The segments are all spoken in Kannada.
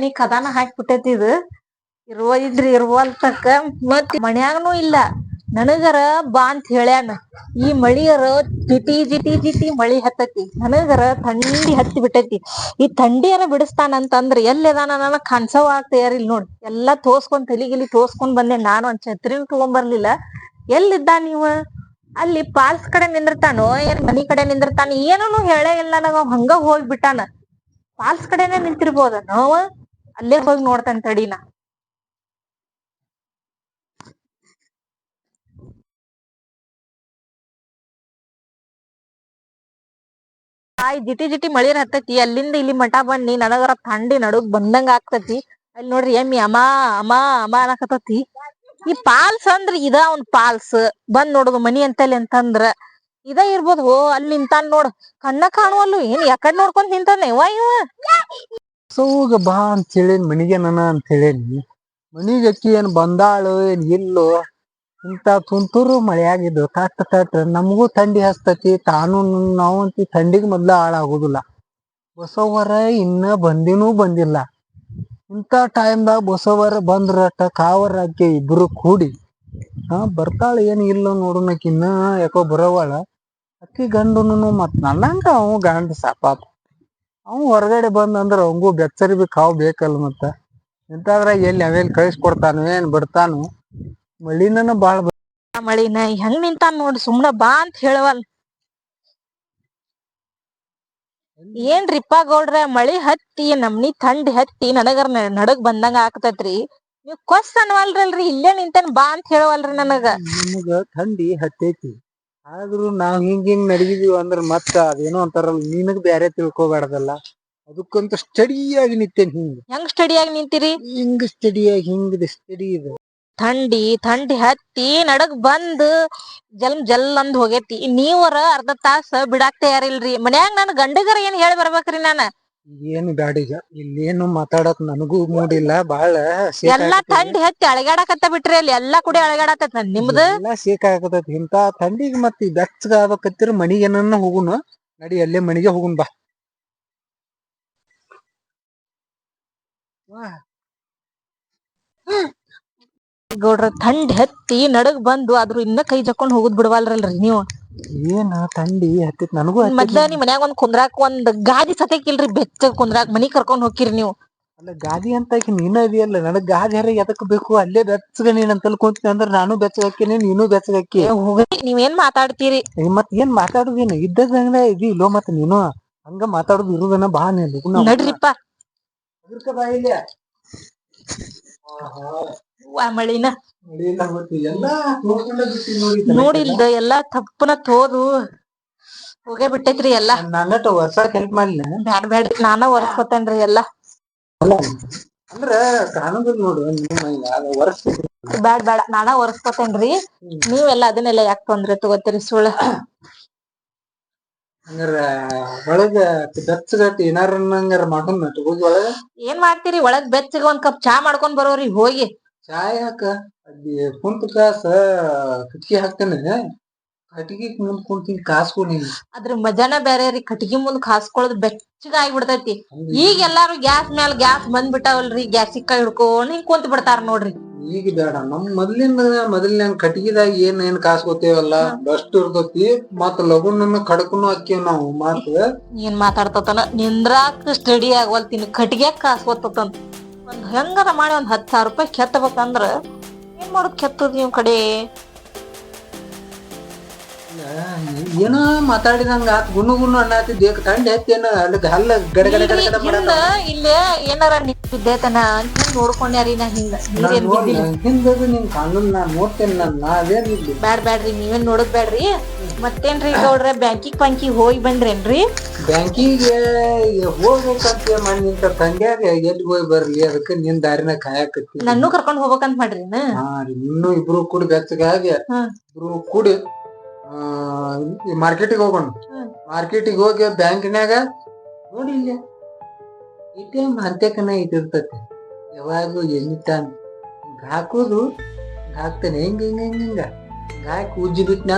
ನೀ ಕದಾನ ಹಾಕ್ಬಿಟ್ಟೈತಿ ಇದು ಇರುವ ಇದ್ರಿ ಇರುವಲ್ತಕ್ಕ ಮತ್ ಮನ್ಯಾಗನು ಇಲ್ಲ. ನನಗರ ಬಾ ಅಂತ ಹೇಳ್ಯಾನ. ಈ ಮಳಿಯರ ಜಿಟಿ ಜಿಟಿ ಜಿಟಿ ಮಳಿ ಹತ್ತತಿ. ನನಗರ ಥಂಡಿ ಹತ್ತಿ ಬಿಟ್ಟೈತಿ. ಈ ಥಂಡಿಯರ ಬಿಡಿಸ್ತಾನಂತಂದ್ರ ಎಲ್ಲಿದಾನ ನನಗ ಕನ್ಸವ ಆಗ್ತಯಾರ ಇಲ್ಲಿ ನೋಡಿ. ಎಲ್ಲಾ ತೋರ್ಸ್ಕೊಂಡ್ ತಲಿಗಿಲಿ ತೋರ್ಸ್ಕೊಂಡ್ ಬಂದೆ. ನಾನು ಒಂದ್ ಛತ್ರಿನೂ ತಗೊಂಬರ್ಲಿಲ್ಲ. ಎಲ್ಲಿದ್ದ ನೀವ? ಅಲ್ಲಿ ಪಾಲ್ಸ್ ಕಡೆ ನಿಂದಿರ್ತಾನೋ? ಏನ್ ಮನಿ ಕಡೆ ನಿಂದಿರ್ತಾನ? ಏನೂ ಹೇಳೇ ಇಲ್ಲ ನನಗ. ಹಂಗ ಹೋಗ್ಬಿಟ್ಟಾನ. ಪಾಲ್ಸ್ ಕಡೆನೆ ನಿಂತಿರ್ಬೋದ ನಾವ? ಅಲ್ಲೇ ಹೋಗಿ ನೋಡ್ತಾನೆ ತಡಿನ. ತಾಯಿ ಜಿಟಿ ಜಿಟಿ ಮಳಿನ ಹತ್ತತಿ, ಅಲ್ಲಿಂದ ಇಲ್ಲಿ ಮಠ ಬನ್ನಿ, ನನಗರ ಥಂಡಿ ನಡುಗ್ ಬಂದಂಗ ಆಗ್ತತಿ. ಅಲ್ಲಿ ನೋಡ್ರಿ, ಎಮ್ಮಿ ಅಮ್ಮ ಅಮ್ಮ ಅಮ್ಮ ಅನ್ನಕತ್ತತಿ ಈ ಪಾಲ್ಸ್ ಅಂದ್ರ ಇದ ಅವ್ನ್ ಪಾಲ್ಸ್. ಬಂದ್ ನೋಡುದು ಮನಿ ಅಂತಲ್ಲಿ ಅಂತಂದ್ರ ಇದ ಇರ್ಬೋದು. ಓ, ಅಲ್ಲಿ ನಿಂತಾನ್ ನೋಡ್. ಕಣ್ಣ ಕಾಣುವಲ್ಲು ಏನ್ ಯಾಕಡ್ ನೋಡ್ಕೊಂಡ್ ನಿಂತಾನೆ? ವಾ ಇವ ಸೌಗ ಬಾ ಅಂತ ಹೇಳೇನಿ ಮನಿಗೆ ಅಂತ ಹೇಳೇನಿ ಮನಿಗೆ ಅಕ್ಕಿ ಏನ್ ಬಂದಾಳು ಏನ್ ಇಲ್ಲೋ ಇಂತ ತುಂತುರು ಮಳೆಯಾಗಿದ್ದು ತಟ್ ತಟ್ ನಮಗೂ ಥಂಡಿ ಹಸ್ತತಿ, ತಾನು ನಾವು ಅಂತ ಥಂಡಿಗೆ ಮೊದ್ಲ ಹಾಳಾಗೋದಿಲ್ಲ. ಬಸವರ ಇನ್ನ ಬಂದಿನೂ ಬಂದಿಲ್ಲ. ಇಂಥ ಟೈಮ್ದಾಗ ಬಸವರ ಬಂದ್ರಟ ಕಾವರ ಅಕ್ಕಿ ಇಬ್ರು ಕೂಡಿ. ಹಾ, ಬರ್ತಾಳ ಏನ್ ಇಲ್ಲ ನೋಡೋಣಕ್ಕಿನ್ನ ಯಾಕೋ ಬರವಾಳ ಅಕ್ಕಿ ಗಂಡುನು ಮತ್ ನನ್ನಂಗ ಅವ ಗಂಡ ಸಾಪಾಪ ಅವ ಹೊರಗಡೆ ಬಂದ ಅಂದ್ರ ಅವಂಗೂ ಬೆಚ್ಚರಿ ಬಿ ಕಾವ್ ಬೇಕಲ್ಲ ಮತ್ತ. ಇಂತಾದ್ರಾಗ ಎಲ್ಲಿ ಅವೇಲ್ ಕಳಿಸ್ಕೊಡ್ತಾನು ಏನ್ ಬಿಡ್ತಾನು ಮಳಿನ ಬಾಳ ಆ ಮಳಿನ ಹೆಂಗ್ ನಿಂತಾನ್ ನೋಡ್ ಸುಮ್ನ ಬಾ ಅಂತ ಹೇಳವಲ್. ಏನ್ರಿಪ್ಪ ಗೌಡ್ರ ಮಳಿ ಹತ್ತಿ ನಮ್ನಿ ಥಂಡಿ ಹತ್ತಿ ನನಗರ್ ನ- ನಡಗ್ ಬಂದಂಗ ಆಗ್ತೈತ್ರಿ. ನೀವ್ ಕೊಸ್ ಅನ್ವಲ್ರಲ್ರಿ ಇಲ್ಲೇ ನಿಂತೇನ್ ಬಾ ಅಂತ ಹೇಳವಲ್ರಿ ನನಗ. ನಮಗ ಥಂಡಿ ಹತ್ತೈತಿ. ಆದ್ರೂ ನಾವ್ ಹಿಂಗ್ ಹಿಂಗ್ ನಡಗಿದೀವಿ ಅಂದ್ರ ಮತ್ತ ಅದೇನೋ ಅಂತಾರಲ್ಲ ನಿನಗ್ ಬ್ಯಾರೆ ತಿಳ್ಕೊಬಾರ್ದಲ್ಲ. ಅದಕ್ಕಂತ ಸ್ಟಡಿಯಾಗಿ ನಿಂತೇನ್ ಹಿಂಗ್? ಹೆಂಗ್ ಸ್ಟಡಿ ಆಗಿ ನಿಂತಿರಿ? ಹಿಂಗ್ ಸ್ಟಡಿಯಾಗಿ ಹಿಂಗ್ ಸ್ಟಡಿ ಇದು. ಥಂಡಿ ಥಂಡಿ ಹತ್ತಿ ನಡಗ್ ಬಂದ್ ಜಲ್ಮ್ ಜಲ್ ಅಂದ್ ಹೋಗೇತಿ. ನೀವರ ಅರ್ಧ ತಾಸ ಬಿಡಾಕ್ ತಯಾರಿಲ್ರಿ. ಮನ್ಯಾಗ ನನ್ ಗಂಡಗರ ಏನ್ ಹೇಳಿ ಬರ್ಬೇಕ್ರಿ ನಾನ? ಏನು ಗಾಡಿಗ ಇಲ್ಲೇನು ಮಾತಾಡಕ್ ನನಗೂ ಮೂಡಿಲ್ಲ. ಬಾಳ ಎಲ್ಲಾ. ಥಂಡಿ ಹತ್ತಿ ಅಳಗಾಡಕತ್ತ ಬಿಟ್ರಿ ಅಲ್ಲಿ ಎಲ್ಲಾ ಕುಡಿ ಅಳಗಾಡಕತ್ತ ನಿಮ್ದ? ಎಲ್ಲಾ ಶೇಕ್ ಆಗತೈತಿ ಇಂತ ಥಂಡಿಗ್ ಮತ್ತ ಬೆಚ್ಚಗ ಆಗಬೇಕತ್ತಿರ ಮನಿಗೆ ಏನನ್ನ ಹೋಗುನು. ನಡಿ ಅಲ್ಲೇ ಮಣಿಗೆ ಹೋಗುನ್ ಬಾ. ಗೌಡ್ರ ಥಂಡಿ ಹತ್ತಿ ನಡಗ್ ಬಂದು ಆದ್ರೂ ಇನ್ನ ಕೈ ಜಕ್ಕೊಂಡ್ ಹೋಗುದ್ ಬಿಡವಲ್ರಲ್ರಿ ನೀವು? ಏನ ಥಂಡಿ ಹತ್ತಿತ್ ನನಗೂ ಮೊದ್ಲ ಹತ್ತೈತಿ ನಿಮ್ ಮನ್ಯಾಗ ಒಂದ್ ಕುಂದ್ರಾಕ್ ಒಂದ್ ಗಾದಿ ಸತೇಕಿಲ್ರಿ ಬೆಚ್ಚ ಕುಂದ್ರಾಕ್ ಮನಿ ಕರ್ಕೊಂಡ್ ಹೋಗಿರಿ ನೀವು. ಅಲ್ಲ ಗಾದಿ ಅಂತ ಆಕಿ ನೀನ ಅದಿಯಲ್ಲ ನನಗ್ ಗಾದಿ ಹರ ಎದಕ್ ಬೇಕು ಅಲ್ಲೇ ಬೆಚ್ಚಗ ನೀನ್ ಅಂತಲ್ ಕುಂತೀನಿ ಅಂದ್ರ ನಾನು ಬೆಚ್ಚಗಾಕಿನಿ ನೀನು ಬೆಚ್ಚಗಾಕಿ. ಏ ಹೋಗ್ರಿ ನೀವೇನ್ ಮಾತಾಡ್ತೀರಿ? ಏ ಮತ್ ಏನ್ ಮಾತಾಡುದೇನು? ಇದ್ದಂಗ ಇದಿ ಇಲ್ಲೋ ಮತ್ ನೀನು. ಹಂಗ ಮಾತಾಡುದು ಇರುದನ ಬಾ ನೀನು ನಡ್ರಿಪ್ಪ. ಮಳಿನ? ನೋಡಿಲ್ದ ಎಲ್ಲಾ ತಪ್ಪನ ತೋದು ಹೋಗೇ ಬಿಟ್ಟೈತ್ರಿ ಎಲ್ಲಾ. ನನ್ನಟ ವರ್ಷಕ್ ಹೆಲ್ಪ್ ಮಾಡ್ಲಿ ಬ್ಯಾಡ್ ಬ್ಯಾಡ್ರಿ ನಾನ ಒರ್ಸ್ಕೊತೇನ್ರಿ ಎಲ್ಲಾ. ಅಂದ್ರ ಕಾಣುದಿಲ್ಲ ನೋಡು ಬ್ಯಾಡ್ ಬ್ಯಾಡ ನಾನ ಒರ್ಸ್ಕೊತೇನ್ರಿ ನೀವೆಲ್ಲಾ ಅದನ್ನೆಲ್ಲ ಯಾಕೆ ತೊಂದ್ರೆ ತಗೋತೀರಿ ಸುಳ್ಳ? ಹಂಗಾರ ಒಳಗ ಬೆಚ್ಚಗಟ್ಟಿ ಏನಾರ ಹಂಗಾರ ಮಾಡೋಣ ತಗೋದ್ ಒಳಗ. ಏನ್ ಮಾಡ್ತೀರಿ? ಒಳಗ್ ಬೆಚ್ಚಗ ಒಂದ್ ಕಪ್ ಚಾ ಮಾಡ್ಕೊಂಡ್ ಬರೋರಿ ಹೋಗಿ. ಚಾಯ್ ಹಾಕ. ಅಲ್ಲಿ ಕುಂತ ಕಾಸ ಕಟ್ಗಿ ಹಾಕ್ತೇನೆ. ಕಟ್ಗಿ ಮುಂದ್ ಕುಂತೀನಿ ಕಾಸ್ಕೊ ನೀನು ಅದ್ರ ಮಜಾನ ಬೇರೆ ರೀ ಕಟ್ಗಿ ಮುಂದ್ ಕಾಸ್ಕೊಳ್ಳೋದು ಬೆಚ್ಚಗ ಆಗ್ಬಿಡ್ತೈತಿ. ಈಗ ಎಲ್ಲಾರು ಗ್ಯಾಸ್ ಮ್ಯಾಲ ಗ್ಯಾಸ್ ಬಂದ್ಬಿಟ್ಟಾವಲ್ರಿ ಗ್ಯಾಸ್ ಕೈ ಹಿಡ್ಕೊಂಡ್ ಹಿಂಗ್ ಕುಂತ ಬಿಡ್ತಾರ ನೋಡ್ರಿ. ಈಗ ಬೇಡ ನಮ್ ಮೊದ್ಲಿನ ಮೊದಲಿನ ಕಟ್ಗಿದಾಗ ಏನ್ ಏನ್ ಕಾಸ್ಕೋತೇವಲ್ಲ ಡಸ್ಟ್ ಇರ್ತೈತಿ. ಮತ್ ಲಗುನ ಕಡಕನು ಹಾಕೇವ್ ನಾವು ಮತ್ ಏನ್ ಮಾತಾಡ್ತತನ? ನಿಂದ್ರಾಕ್ ಸ್ಟಡಿ ಆಗ್ವಲ್ತೀನಿ ಕಟ್ಗ್ಯಾಗ ಕಾಸ್ಕೊತಂತ ಒಂದ್ ಹೆಂಗಾರ ಮಾಡಿ ಒಂದು ಹತ್ತು ಸಾವಿರ ರೂಪಾಯಿ ಕೆತ್ತಬೇಕಂದ್ರೆ ಏನು ಮಾಡೋದು ಕೆತ್ತದು ನೀವು ಕಡೆ? ಏನೋ ಮಾತಾಡಿದಂಗ ಆತ್ ಗುನು ಗುನು ಅನ್ನತ್ತಿದ್ದೆ ತಂಡ ಎತ್ತೇನ ಅಲ್ಲಿ ಹಲ್ಲ ಗಡ ಗಡ ಗಡ ಗಡ ಹಿಂದ ಇಲ್ಲೇ ಏನಾರ ನೀರ್ ಬಿದ್ದೈತನ ಅಂತ ನೋಡ್ಕೊಂಡ್ಯಾರಿ ನಾ ಹಿಂಗ. ನೀರೇನ್ ಬಿದ್ದಿಲ್ಲ? ಹಿಂದದು ನಿನ್ ಕಾನೂನ್ ನಾ ನೋಡ್ತೇನೆ ನಾನು ನಾವೇನ್ ಇಲ್ಲಿ ಬ್ಯಾಡ್ ಬ್ಯಾಡ್ರಿ ನೀವೇನ್ ನೋಡೋದ್ ಬ್ಯಾಡ್ರಿ. ಮತ್ತೇನ್ರಿ ಗೌಡ್ರ ಬ್ಯಾಂಕಿಗ್ ಪಂಕಿ ಹೋಗಿ ಬಂದ್ರೇನ್ರಿ? ಬ್ಯಾಂಕಿಗೆ ಹೋಗ್ಬೇಕಂತ ಮಾಡಿ ನಿಂತ ತಂಡ್ಯಾಗ ಎಲ್ಲಿ ಹೋಗಿ ಬರ್ಲಿ? ಅದಕ್ಕೆ ನಿನ್ ದಾರಿನ ಕಾಯಕತ್ತಿ ನನ್ನೂ ಕರ್ಕೊಂಡು ಹೋಗ್ಬೇಕಂತ ಮಾಡ್ರಿ ಹಾ ರೀ ಇನ್ನು ಇಬ್ರು ಕೂಡಿ ಬೆಚ್ಚಗಾಗಿ. ಇಬ್ರು ಕೂಡಿ ಮಾರ್ಕೆಟಿಗೆ ಹೋಗೋಣ. ಮಾರ್ಕೆಟಿಗೆ ಹೋಗಿ ಬ್ಯಾಂಕಿನಾಗ ನೋಡಿ ಇಲ್ಲ ಎ ಟಿ ಎಂ ಅಂತ್ಯಕನ ಇಟ್ಟಿರ್ತತಿ ಯಾವಾಗಲೂ ಎಲ್ಲಿ ತಾನು ಹಾಕೋದು ಹಾಕ್ತಾನೆ. ಹೆಂಗ ಹಿಂಗ ಹಿಂಗ ಹಿಂಗ? ಹಾಕಿ ಉಜ್ಜಿ ಬಿಟ್ನಿ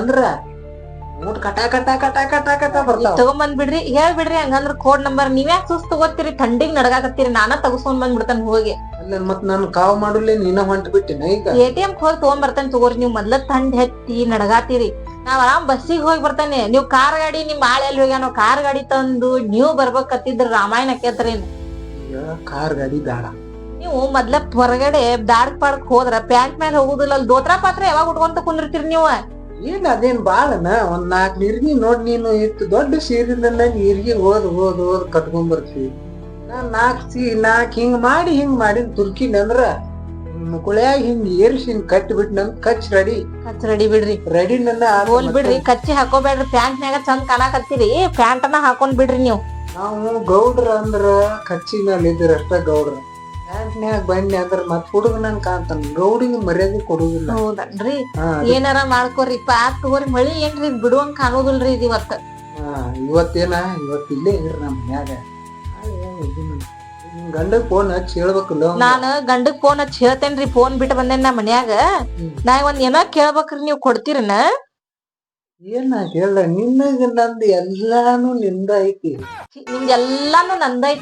ಊಟ ಕಟ ಕಟ ಕಟ ಕಟ ಕಟ ಬರ್ತಾವ. ತಗೊಂಡ್ ಬಿಡ್ರಿ ಹೇಳ್ಬಿಡ್ರಿ ಹಂಗಂದ್ರ ಕೋಡ್ ನಂಬರ್ ನೀವ್ಯಾಕ್ ಸುಸ್ತ ತಗೋತೀರಿ ಥಂಡಿಗ್ ನಡಗಾಕತ್ತೀರಿ ನಾನ ತಗಸ್ಕೊಂಡ್ ಬಂದ್ಬಿಡ್ತಾನ ಹೋಗಿ. ಅಲ್ಲ ಮತ್ ನಾನು ಕಾವ್ ಮಾಡುಲ್ಲೇ ನೀನ ಹೊಂಟ್ ಬಿಟ್ಟಿನ ಈಗ? ಎ ಟಿ ಎಂ ಹೋಗಿ ತಗೊಂಡ್ ಬರ್ತಾನೆ ತಗೋರಿ ನೀವ್ ಮೊದ್ಲ ಥಂಡ್ ಹೆತ್ತಿ ನಡಗಾತೀರಿ. ನಾವ್ ಆರಾಮ್ ಬಸ್ಸಿಗೆ ಹೋಗಿ ಬರ್ತಾನೆ ನೀವ್ ಕಾರ್ ಗಾಡಿ ನಿಮ್ ಆಳ ಎಲ್ಲಿ ಹೋಗ್ಯಾನ ಕಾರ್ ಗಾಡಿ ತಂದು ನೀವ್ ಬರ್ಬೇಕತ್ತಿದ್ರ ರಾಮಾಯಣ ಕೇಳ್ತಾರೇನ್ ಕಾರ್ ಗಾಡಿ ದಾಡ ನೀವು ಮೊದ್ಲ ಹೊರಗಡೆ ಬ್ಯಾಡ್ ಪಾಡ್ಕ್ ಹೋದ್ರ ಪ್ಯಾಂಟ್ ಮೇಲೆ ಹೋಗುದಿಲ್ಲ ಅಲ್ಲಿ ದೋತ್ರ ಪಾತ್ರ ಯಾವಾಗ ಉಟ್ಕೊಂತ ಕುಂದಿರ್ತೀರಿ ನೀವು? ಏನ್ ಅದೇನ್ ಬಾಳನ ಒಂದ್ ನಾಲ್ಕ್ ನೀರ್ಗಿ ನೋಡ್ ನೀನು ಇತ್ತು ದೊಡ್ಡ ಸೀರಿಂದ ನೀರ್ಗಿ ಓದ್ ಓದ್ ಹೋದ್ ಕಟ್ಕೊಂಡ್ ಬರ್ತೀವಿ ನಾನ್ ನಾಲ್ಕ್ ಸೀ ನಾಲ್ಕ್ ಹಿಂಗ್ ಮಾಡಿ ಹಿಂಗ್ ಮಾಡಿನ್ ತುರ್ಕಿನ್ ಅಂದ್ರ ಕುಳ್ಯಾಗ ಹಿಂಗ್ ಏರ್ಸಿ ಹಿಂಗ್ ಕಟ್ಟಿ ಬಿಟ್ನಂದ್ ಕಚ್ ರೆಡಿ. ಕಚ್ ರೆಡಿ ಬಿಡ್ರಿ. ರೆಡಿ ನನ್ನ ಹೋಲ್ ಬಿಡ್ರಿ ಕಚ್ಚಿ ಹಾಕೋಬೇಡ್ರಿ ಪ್ಯಾಂಟ್ ನ್ಯಾಗ ಚಂದ ಕಾಣಕತ್ತೀರಿ ಪ್ಯಾಂಟ್ ಅನ್ನ ಹಾಕೊಂಡ್ ಬಿಡ್ರಿ ನೀವು. ನಾವು ಗೌಡ್ರ ಅಂದ್ರ ಕಚ್ಚಿ ಮೇಲೆ ಇದ್ರ ಅಷ್ಟ ಗೌಡ್ರ. ಪ್ಯಾಂಟ್ನ್ಯಾಗ ಬನ್ನಿ ಅಂದ್ರ ಮತ್ ಹುಡುಗನ ಕಾಣ್ತಾನ ಗೌಡಿಗೆ ಮರ್ಯಾದೆ ಕೊಡುದಿಲ್ಲ. ಹೌದನ್ರಿ ಏನಾರ ಮಾಡ್ಕೋರಿ ಪಾತ್ ತಗೋರಿ ಮಳಿ ಏನ್ರಿ ಬಿಡುವಂಗ ಕಾಣುದಿಲ್ರಿ ಇದ್ ಇವತ್ತ? ಹಾ ಇವತ್ತೇನ? ಇವತ್ ಇಲ್ಲೇ ಇರ್ರಿ ನಮ್ ಮನ್ಯಾಗ. ಗಂಡಕ್ ಫೋನ್ ಹಚ್ಚಿ ಹೇಳ್ಬೇಕಲ್ಲ ನಾನು ಗಂಡಗ್ ಫೋನ್ ಹಚ್ಚಿ ಹೇಳ್ತೇನ್ರಿ ಫೋನ್ ಬಿಟ್ಟು ಬಂದೇನ್ ನಾ ಮನ್ಯಾಗ. ನಾ ಒಂದ್ ಏನೋ ಕೇಳ್ಬೇಕ್ರಿ ನೀವ್ ಕೊಡ್ತೀರನ? ಏನ ಹೇಳ ನಿನ್ನಗ ನಂದ್ ಎಲ್ಲಾನು ನಿಂದ ಐತಿ ನಿಮ್ದ್ ಎಲ್ಲಾನು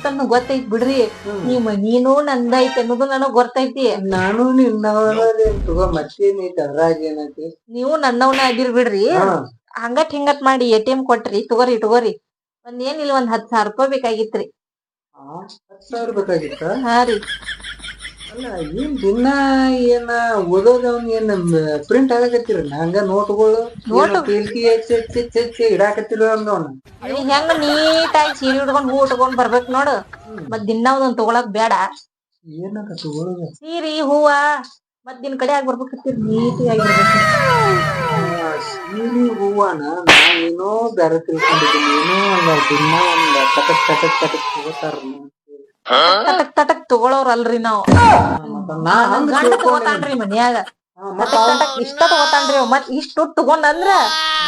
ಅನ್ನೋ ಗೊತ್ತೈತ್ ಬಿಡ್ರಿ. ನೀ ನೀವ್ ಮನೀನು ನಂದೈತಿ ಅನ್ನೋದು ನನಗ್ ಗೊತ್ತೈತಿ. ನಾನು ನಿನ್ನವರೇ ತಗೋ ಮತ್ತೇನೈತಿ ಅದ್ರಾಗ ಏನೈತಿ? ನೀವು ನನ್ನವನ ಆಗಿರ್ ಬಿಡ್ರಿ. ಹಂಗತ್ ಹಂಗಟ್ ಹಿಂಗಟ್ ಮಾಡಿ ಎ ಟಿ ಎಂ ಕೊಟ್ರಿ ತಗೋರಿ ತಗೋರಿ. ಒಂದ್ ಏನಿಲ್ಲ ಒಂದ್ ಹತ್ ಸಾವಿರ ರೂಪಾಯಿ ಬೇಕಾಗಿತ್ರಿ. ಸಾವಿರ ಬೇಕಾಗಿತ್ತ? ಹಾ ರೀ. ಅಲ್ಲ ಏನ್ ದಿನ ಏನ ಓದೋದವ್ನ ಏನ್ ಪ್ರಿಂಟ್ ಆಗಕತ್ತಿರ? ಹಂಗ ನೋಟ್ಗಳು ನೋಟ್ ಪೀಲ್ಕಿ ಹೆಚ್ಚಿ ಹೆಚ್ಚಿ ಹೆಚ್ಚಿ ಹೆಚ್ಚಿ ಇಡಾಕತ್ತಿರ ಅಂದವನ ಹೆಂಗ ನೀಟಾಗಿ ಸೀರೆ ಉಟ್ಕೊಂಡ್ ಹೂ ಉಟ್ಕೊಂಡ್ ಬರ್ಬೇಕ್ ನೋಡು. ಮತ್ ದಿನ ಒಂದೊಂದ್ ತಗೊಳಕ್ ಬೇಡ. ಏನದ ತಗೊಳ್ಳೋದು ಸೀರಿ ಹೂವ ಮತ್ ದಿನ ಕಡೆ ಆಗಿ ಬರ್ಬೇಕತ್ತೀರಿ? ನೀಟಿಯಾಗಿ ಸೀರಿ ಹೂವನ ನಾ ಏನೋ ಬ್ಯಾರೆ ತಿಳ್ಕೊಂಡಿದ್ದೀನಿ ಏನೋ ಒಂದ ದಿನ ಒಂದ್ ಕಟಕ್ ಕಟಕ್ ಕಟಕ್ ತಗೋತಾರ. ತಟಕ್ ತಟಕ್ ತಗೊಳೋರ್ ಅಲ್ರಿ ನಾವ್ ಗಂಡ ತಗೋತಾನ್ರಿ ಮನ್ಯಾಗ. ತಟಕ್ ತಟಕ್ ಇಷ್ಟ ತಗೋತಾನ್ರಿ ಅವ್. ಮತ್ ಇಷ್ಟು ತಗೊಂಡ್ ಅಂದ್ರ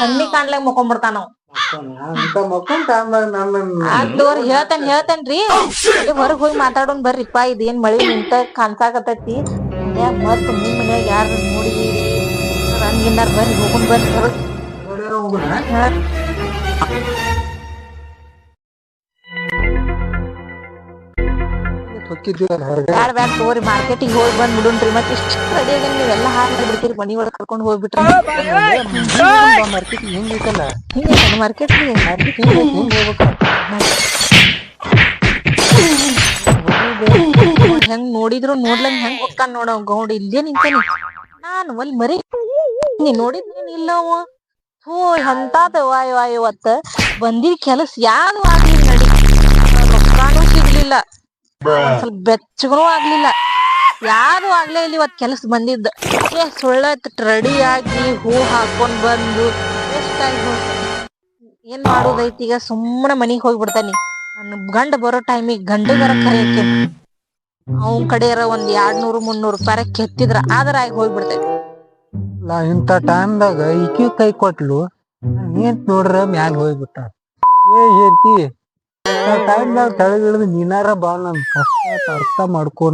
ಕಣ್ಣಿ ಕಾಣ್ಲಾಗ ಮುಕೊಂಡ್ಬಿಡ್ತಾನ ಅಂತ ಮಕ್ಕೊಂಡ್ ನನ್ನ ಹೇಳ್ತೇನ್ ಹೇಳ್ತೇನ್ರಿ ಹೊರಗ್ ಹೋಗಿ ಮಾತಾಡೋನ್ ಬರ್ರಿಪ್ಪ ಇದೇನ್ ಮಳಿ ನಿಂತ ಕಾಣ್ಸಾಕತ್ತೈತಿ. ಮನ್ಯಾಗ ಮತ್ ನಿಮ್ ಮನ್ಯಾಗ ಯಾರ ನೋಡಿ ಹಂಗಿನ್ನಾರ ಬರ್ರಿ ಹೋಗುನ್ ಬರ್ರಿ. ಹೊರಗ್ ಹೋಗುಣ. ಹೊಕ್ಕಿದ್ವಿ ಹೊರಗೆ ಬ್ಯಾಡ ಬ್ಯಾಡ ತಗೋರಿ? ಮಾರ್ಕೆಟಿಗೆ ಹೋಗಿ ಬಂದ್ ಬಿಡುನ್ರಿ ಮತ್ತೆ ಇಷ್ಟ ರೆಡಿ ಆಗಿ ನೀವೆಲ್ಲ ಹಾಕಿ ಬಿಡ್ತೀರಿ? ಮನಿ ಒಳಗೆ ಕರ್ಕೊಂಡ್ ಹೋಗ್ಬಿಟ್ರಿ ಮಾರ್ಕೆಟ್ ಹೆಂಗೈತಲ್ಲ ಹಿಂಗೈತೆ ಮಾರ್ಕೆಟ್ ರೀ ಮಾರ್ಕೆಟ್ ಹೆಂಗೈತಿ ಹಿಂಗ್ ಹೋಗ್ಬೇಕು ಹೆಂಗ್ ನೋಡಿದ್ರು ನೋಡ್ಲಂಗ್ ಹೆಂಗ್ ಹೋಗ್ತಾನ ನೋಡ ಗೌಡ. ಇಲ್ಲೇ ನಿಂತಾನಿ. ನಾನು ಅಲ್ಲಿ ಮರಿ ನೀ ನೋಡಿದ್ನೇನ್ ಇಲ್ಲ ಅವ. ಹೋ ಎಂತಾದ ವಾಯ್ ವಾಯ್ ಇವತ್ತ ಬಂದಿದ್ ಕೆಲಸ ಯಾರು ಆಗ್ಲಿ ನಡಿ. ರೊಕ್ಕಾನು ಸಿಗ್ಲಿಲ್ಲ. ಸ್ವಲ್ಪ ಬೆಚ್ಚಗೂ ಆಗ್ಲಿಲ್ಲ. ಯಾರು ಆಗ್ಲೇ ಇಲ್ಲಿ ಇವತ್ ಕೆಲಸ ಬಂದಿದ್ದ. ಏ ಸುಳ್ಳತ್ ರೆಡಿ ಆಗಿ ಹೂ ಹಾಕೊಂಡ್ ಬಂದು ಏನ್ ಮಾಡೋದೈತಿ ಈಗ? ಸುಮ್ಮನೆ ಮನಿಗ್ ಹೋಗ್ಬಿಡ್ತಾನಿ. ನನ್ನ ಗಂಡ ಬರೋ ಟೈಮಿಗೆ ಗಂಡಗರ ಕರೆಯಕ್ಕೆ ಅವನ್ ಕಡೆಯರ ಒಂದ್ ಎರಡ್ ನೂರು ಮುನ್ನೂರು ರೂಪಾಯಿ ಕೆತ್ತಿದ್ರ. ಆದ್ರ ಆಗಿ ಹೋಗ್ಬಿಡ್ತೈತಿ ಇಂತ ಇಂಥ ಟೈಮ್ದಾಗ ಈಕಿ ಕೈ ಕೊಟ್ಲು. ನೀನ್ ನೋಡ್ರ ಮ್ಯಾಲ ಹೋಗ್ಬಿಟ್ಟ ಏ ಹೇಳ್ತಿ ಕೆಳಗಿಳಿದು ನೀನಾರ ಬಾ ನನ್ ಕಷ್ಟ ಅರ್ಥ ಮಾಡ್ಕೋ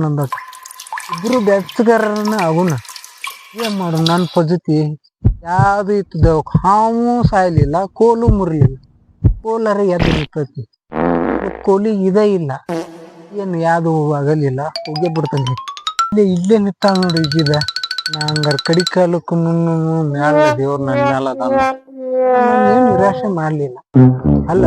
ಇಬ್ರು ಬೆಚ್ಚಗಾರನ ಅವನ ಏನ್ ಮಾಡು ನನ್ನ ಪದ್ಧತಿ? ಯಾವ್ದು ಇತ್ತು ಹಾವು ಸಾಯ್ಲಿಲ್ಲ, ಕೋಲು ಮುರಿಲಿಲ್ಲ. ಕೋಲಾರ ಎದ್ದು ನಿಂತೈತಿ. ಕೋಲಿ ಇದೇ ಇಲ್ಲ. ಏನು ಯಾವ್ದು ಆಗಲಿಲ್ಲ, ಹೋಗಿ ಬಿಡ್ತಾನೆ. ಇಲ್ಲೇ ಇಲ್ಲೇ ನಿಂತ ನೋಡಿ ಈಗಿದ. ನಾ ಹಂಗಾರ ಕಡಿ ಮ್ಯಾಲ ದೇವ್ರ ನನ್ನ ಮ್ಯಾಲ ಏನ್ ನಿರಾಶೆ ಮಾಡ್ಲಿಲ್ಲ. ಅಲ್ಲ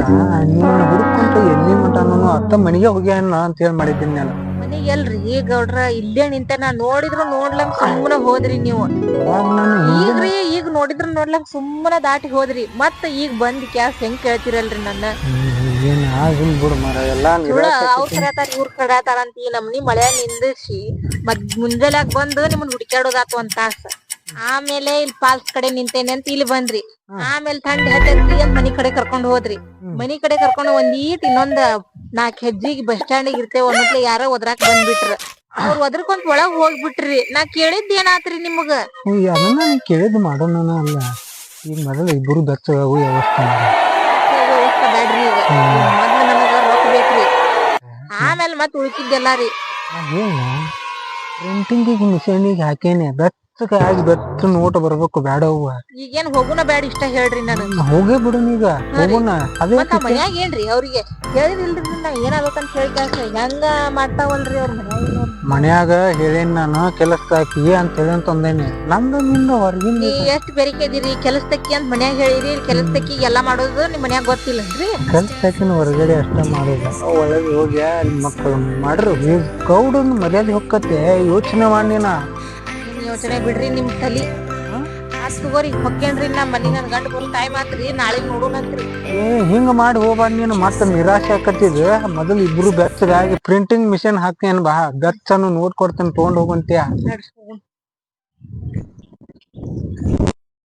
ನೀನ್ ಹುಡುಕೊಂತ ಎಲ್ಲಿ ಮಟನು ಅತ್ತ ಮನೆಗೆ ಹೋಗ್ಯಾನ ಅಂತ ಹೇಳಿ ಮಾಡಿದ್ದೀನಿ ನಾನು. ಮನಿಗ್ ಎಲ್ರಿ? ಗೌಡ್ರ ಇಲ್ಲೇ ನಿಂತ ನಾ ನೋಡಿದ್ರು ನೋಡ್ಲಂಗ್ ಸುಮ್ಮನೆ ಹೋದ್ರಿ ನೀವು. ಅವಾಗ ನಾನು ಹಿಂದೆ ಈಗ್ರಿ ಈಗ ನೋಡಿದ್ರ ನೋಡ್ಲಂಗ್ ಸುಮ್ಮನೆ ದಾಟಿ ಹೋದ್ರಿ. ಮತ್ತ ಈಗ ಬಂದ್ ಕ್ಯಾಸ್ ಹೆಂಗ್ ಕೇಳ್ತಿರಲ್ರಿ ನನ್ನ? ಏನ್ ಆಗಿಲ್ಲ ಬಿಡು ಮರ ಎಲ್ಲಾ ಸುಳ್ಳ ನಿರಾಶೆ ಅವ್ರ ಇವ್ರ ಕರೆತಾರ ಅಂತ ಈ ನಮ್ನಿ ಮಳೆ ನಿಂದಿಸಿ ಮತ್ ಮುಂಜಾನ್ಯಾಗ ಬಂದು ನಿಮ್ಮನ್ ಹುಡುಕ್ಯಾಡೋದಾತು ಒಂದ್ ತಾಸ. ಆಮೇಲೆ ಇಲ್ಲಿ ಪಾಲ್ಸ್ ಕಡೆ ನಿಂತೇನೆ ಅಂತ ಇಲ್ಲಿ ಬಂದ್ರಿ. ಆಮೇಲೆ ಥಂಡಿ ಹತ್ತೈತಿ ಅಂತ ಮನಿ ಕಡೆ ಕರ್ಕೊಂಡ್ ಹೋದ್ರಿ. ಮನಿ ಕಡೆ ಕರ್ಕೊಂಡ್ ಒಂದ್ ಈಟ್ ಇನ್ನೊಂದ್ ನಾಕ್ ಹೆಜ್ಜಿಗೆ ಬಸ್ ಸ್ಟ್ಯಾಂಡ್ ಇರ್ತೇವ ಒಂದೊತ್ಲೆ ಯಾರೋ ಒದ್ರಾಕ್ ಬಂದ್ಬಿಟ್ರ. ಅವ್ರ ಒದ್ರಕೊಂತ ಒಳಗ್ ಹೋಗ್ಬಿಟ್ರಿ. ನಾ ಕೇಳಿದ್ ಏನಾತ್ರಿ ನಿಮಗ? ಅದನ್ನ ಕೇಳಿದ್ ಮಾಡೋಣ ಅಲ್ಲ. ಈಗ ಮೊದಲ ಇಬ್ಬರು ಬೆಚ್ಚಗಾಗು ವ್ಯವಸ್ಥೆ ಮಾಡು. ವ್ಯವಸ್ಥೆ ಬ್ಯಾಡ್ರಿ ಈಗ. ಮೊದ್ಲ ನನಗ ರೊಕ್ಕ ಬೇಕ್ರಿ. ಆಮೇಲೆ ಮತ್ ಉಳ್ಕಿದ್ದೆಲ್ಲ ರೀ. ನಾ ಏನ? ಪ್ರಿಂಟಿಂಗಿಗೆ ಮಿಷನಿಗೆ ಹಾಕೇನೆ. ಬೆಚ್ಚ ಬೆಚ್ಚಗಾಗಿ ಬೆಚ್ಚ ನೋಟ ಬರ್ಬೇಕು ಬ್ಯಾಡವ್ವ ಈಗೇನ್ ಹೋಗುನ ಬ್ಯಾಡ ಇಷ್ಟ ಹೇಳ್ರಿ ನಾನು. ಹೋಗೇ ಬಿಡು ಈಗ ಹೋಗುಣ ಅದೇ ಮತ್ತ ಮನ್ಯಾಗ ಏನ್ರಿ ಅವ್ರಿಗೆ? ಹೇಳಿದಿಲ್ರಿ ನಾ ಏನಾಗ್ಬೇಕಂತ ಹೇಳಿ ಕಳ್ಸ ಹೆಂಗ ಮಾಡ್ತಾವಲ್ರಿ ಅವ್ರ ಮನ್ಯಾಗ? ಹೇಳೇನ್ ನಾನು ಕೆಲಸಕ್ಕಿ ಅಂತ ಹೇಳಿ ಅಂತಂದೇನಿ ನಂದು ನಿಂದ ಹೊರಗಿಂದ ನೀ ಎಷ್ಟ್ ಬೆರಿಕೆದಿರಿ ಕೆಲಸದಕ್ಕಿ ಅಂತ ಮನ್ಯಾಗ ಹೇಳಿರಿ ಕೆಲಸದಕ್ಕಿ ಎಲ್ಲಾ ಮಾಡೋದು ನಿಮ್ ಮನ್ಯಾಗ ಗೊತ್ತಿಲ್ಲನ್ರಿ? ಕೆಲ್ಸಕ್ಕಿನ ಹೊರಗಡೆ ಅಷ್ಟ ಮಾಡೋದ. ಒಳಗೆ ಹೋಗ್ಯಾ ಮಕ್ಕಳು ಮಾಡ್ರು. ಈ ಗೌಡನ್ ಮರ್ಯಾದೆ ಹೊಕ್ಕತ್ತೆ ಯೋಚನೆ ಮಾಡಿನ ಯೋಚನೆ ಬಿಡ್ರಿ ನಿಮ್ ತಲಿ. ಹಾಸ್ಕೋರಿ ಹೊಕ್ಕೇನ್ರಿ ನಾ ಮನಿ ನನ್ ಗಂಡ ಬರೋ ಟೈಮ್ ಆತ್ರಿ ನಾಳೆ ನೋಡೋಣ ಏ ಹಿಂಗ ಮಾಡಿ ಹೋಗ್ಬಾರ್ದು ನೀನು ಮತ್ತೆ ನಿರಾಶೆ ಆಕತ್ತಿದ. ಮೊದಲು ಇಬ್ರು ಬೆಚ್ಚಗಾಗಿ ಪ್ರಿಂಟಿಂಗ್ ಮಿಷನ್ ಹಾಕ್ತೇನ್ ಬಾ ಬೆಚ್ಚನು ನೋಡ್ಕೊಡ್ತೇನೆ ತೊಗೊಂಡ್ ಹೋಗಂತ್ಯಾ.